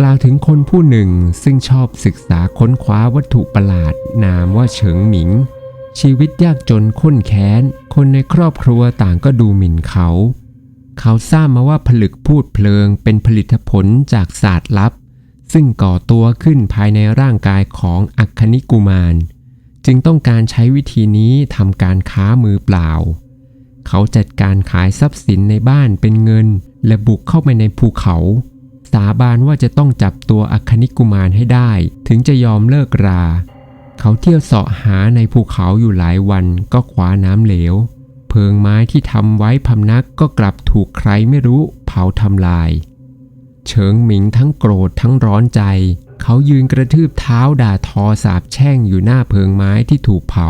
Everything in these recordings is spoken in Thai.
กล่าวถึงคนผู้หนึ่งซึ่งชอบศึกษาค้นคว้าวัตถุประหลาด นามว่าเฉิงหมิง ชีวิตยากจนข้นแค้น คนในครอบครัวต่างก็ดูหมิ่นเขา เขาทราบมาว่าผลึกพูดเพลิงเป็นผลิตผลจากศาสตร์ลับ ซึ่งก่อตัวขึ้นภายในร่างกายของอัคคณิกุมาร จึงต้องการใช้วิธีนี้ทำการค้ามือเปล่า เขาจัดการขายทรัพย์สินในบ้านเป็นเงิน และบุกเข้าไปในภูเขา สาบานว่าจะต้องจับตัวอัคคณิกุมารให้ได้ ถึงจะยอมเลิกรา เขาเที่ยวเสาะหาในภูเขาอยู่หลายวันก็คว้าน้ำเหลว เพิงไม้ที่ทำไว้พำนักก็กลับถูกใครไม่รู้เผาทำลาย เฉิงหมิงทั้งโกรธทั้งร้อนใจ เขายืนกระทืบเท้าด่าทอสาบแช่งอยู่หน้าเพิงไม้ที่ถูกเผา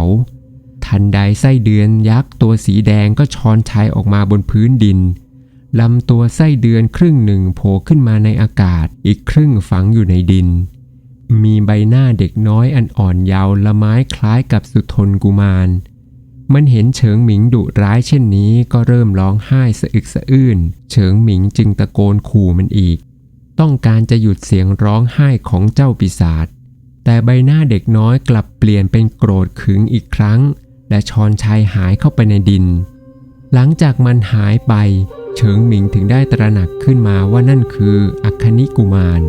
ทันใดไส้เดือนยักษ์ตัวสีแดงก็ช้อนชัยออกมาบนพื้นดิน ลำตัวไส้เดือนครึ่งหนึ่งโผล่ขึ้นมาในอากาศ อีกครึ่งฝังอยู่ในดิน มีใบหน้าเด็กน้อยอันอ่อนเยาว์ละไม้คล้ายกับสุทนกุมาร มันเห็นเฉิงหมิงดุร้ายเช่นนี้ก็เริ่มร้องไห้สะอึกสะอื้น เฉิงหมิงจึงตะโกนขู่มันอีก ต้องการจะหยุดเสียงร้องไห้ของเจ้าปีศาจ แต่ใบหน้าเด็กน้อยกลับเปลี่ยนเป็นโกรธขึงอีกครั้ง และชอนชัยหายเข้าไปในดิน หลังจากมันหายไป เฉิงหมิงถึงได้ตระหนักขึ้นมาว่านั่นคืออัคคณิกุมาร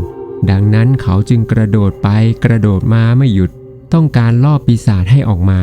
ดังนั้นเขาจึงกระโดดไปกระโดดมาไม่หยุด ต้องการล่อปีศาจให้ออกมา